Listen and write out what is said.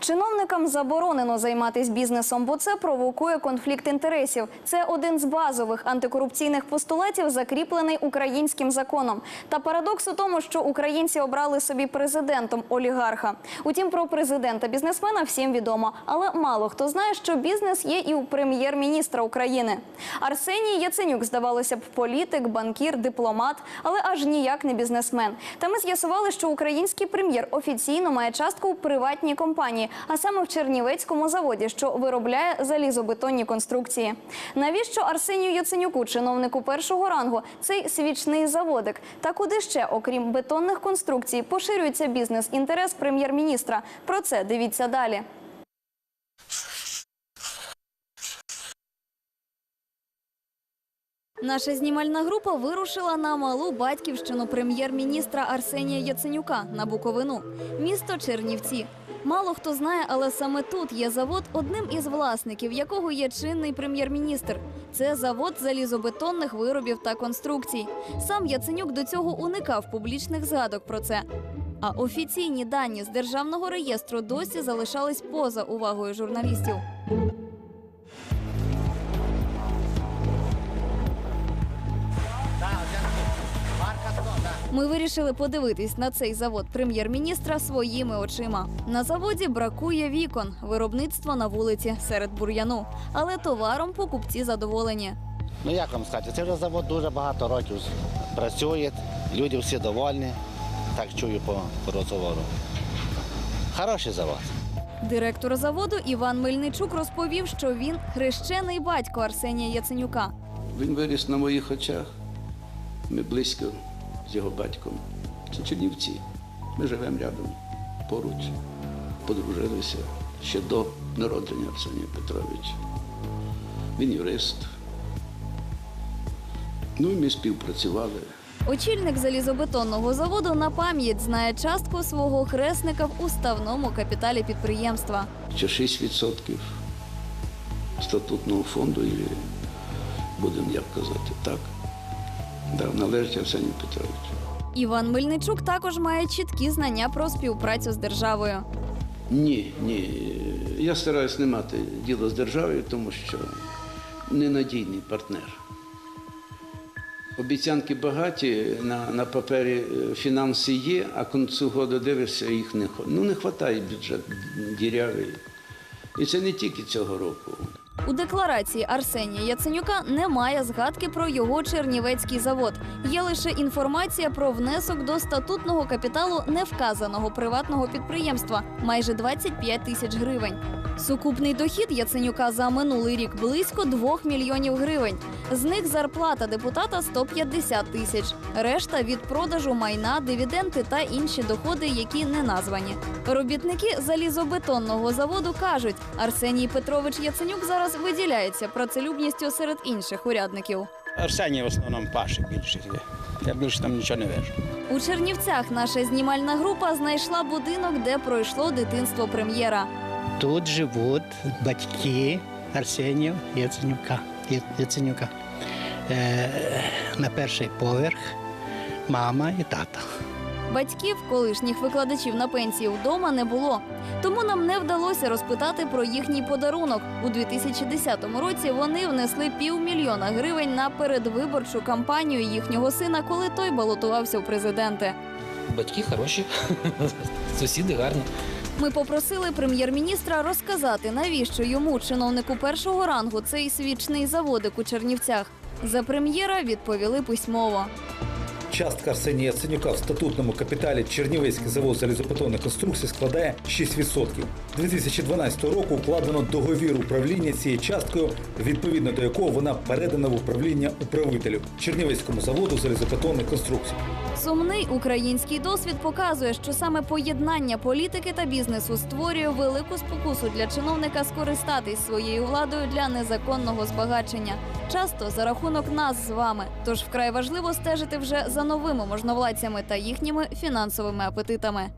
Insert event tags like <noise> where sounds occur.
Чиновникам заборонено займатися бізнесом, бо це провокує конфлікт інтересів. Це один з базових антикорупційних постулатів, закріплений українським законом. Та парадокс у тому, що українці обрали собі президентом олігарха. Утім, про президента бізнесмена всім відомо, але мало хто знає, що бізнес є і у прем'єр-міністра України. Арсеній Яценюк, здавалося б, політик, банкір, дипломат, але аж ніяк не бізнесмен. Та ми з'ясували, що український прем'єр офіційно має частку у приватній компанії, а саме в Чернівецькому заводі, що виробляє залізобетонні конструкції. Навіщо Арсенію Яценюку, чиновнику першого рангу, цей свічний заводик? Та куди ще, окрім бетонних конструкцій, поширюється бізнес-інтерес прем'єр-міністра? Про це дивіться далі. Наша знімальна група вирушила на малу батьківщину прем'єр-міністра Арсенія Яценюка на Буковину, місто Чернівці. Мало хто знає, але саме тут є завод, одним із власників якого є чинний прем'єр-міністр. Це завод залізобетонних виробів та конструкцій. Сам Яценюк до цього уникав публічних згадок про це. А офіційні дані з державного реєстру досі залишались поза увагою журналістів. Ми вирішили подивитись на цей завод прем'єр-міністра своїми очима. На заводі бракує вікон, виробництво на вулиці серед бур'яну, але товаром покупці задоволені. Ну як вам сказати, це вже завод дуже багато років працює, люди всі довольні, так чую по, по розговору. Хороший завод. Директор заводу Іван Мельничук розповів, що він хрещений батько Арсенія Яценюка. Він виріс на моїх очах. Ми близько з його батьком. Це Чернівці. Ми живемо рядом, поруч, подружилися ще до народження Арсенія Петровича. Він юрист. Ну і ми співпрацювали. Очільник залізобетонного заводу на пам'ять знає частку свого хресника в уставному капіталі підприємства. Ще 6% статутного фонду, і будемо як казати, так. Да, належить Арсенію Петровичу. Іван Мельничук також має чіткі знання про співпрацю з державою. Ні, ні. Я стараюсь не мати діло з державою, тому що ненадійний партнер. Обіцянки багаті, на, на папері е, фінанси є, а кінцю году дивишся, їх не Ну, не вистачає бюджет дірявий. І це не тільки цього року. У декларації Арсенія Яценюка немає згадки про його чернівецький завод. Є лише інформація про внесок до статутного капіталу невказаного приватного підприємства майже 25 тисяч гривень. Сукупний дохід Яценюка за минулий рік близько 2 мільйонів гривень. З них зарплата депутата 150 тисяч. Решта від продажу майна, дивіденти та інші доходи, які не названі. Робітники залізобетонного заводу кажуть, Арсеній Петрович Яценюк зараз виділяється працелюбністю серед інших урядників. Арсеній в основному паші більше. Я більше там нічого не вижу. У Чернівцях наша знімальна група знайшла будинок, де пройшло дитинство прем'єра. Тут живуть батьки Арсенія Яценюка. Яценюка. Е, на перший поверх мама і тато. Батьків, колишніх викладачів на пенсії вдома не було. Тому нам не вдалося розпитати про їхній подарунок. У 2010 році вони внесли півмільйона гривень на передвиборчу кампанію їхнього сина, коли той балотувався в президенти. Батьки хороші, <laughs> сусіди гарні. Ми попросили прем'єр-міністра розказати, навіщо йому, чиновнику першого рангу, цей свічний заводик у Чернівцях. За прем'єра відповіли письмово. Частка Арсенія Яценюка в статутному капіталі Чернівецький завод залізобетонних конструкцій складає 6%. 2012 року укладено договір управління цією часткою, відповідно до якого вона передана в управління управителю Чернівецькому заводу залізобетонних конструкцій. Сумний український досвід показує, що саме поєднання політики та бізнесу створює велику спокусу для чиновника скористатись своєю владою для незаконного збагачення. Часто за рахунок нас з вами. Тож вкрай важливо стежити вже за новими можновладцями та їхніми фінансовими апетитами.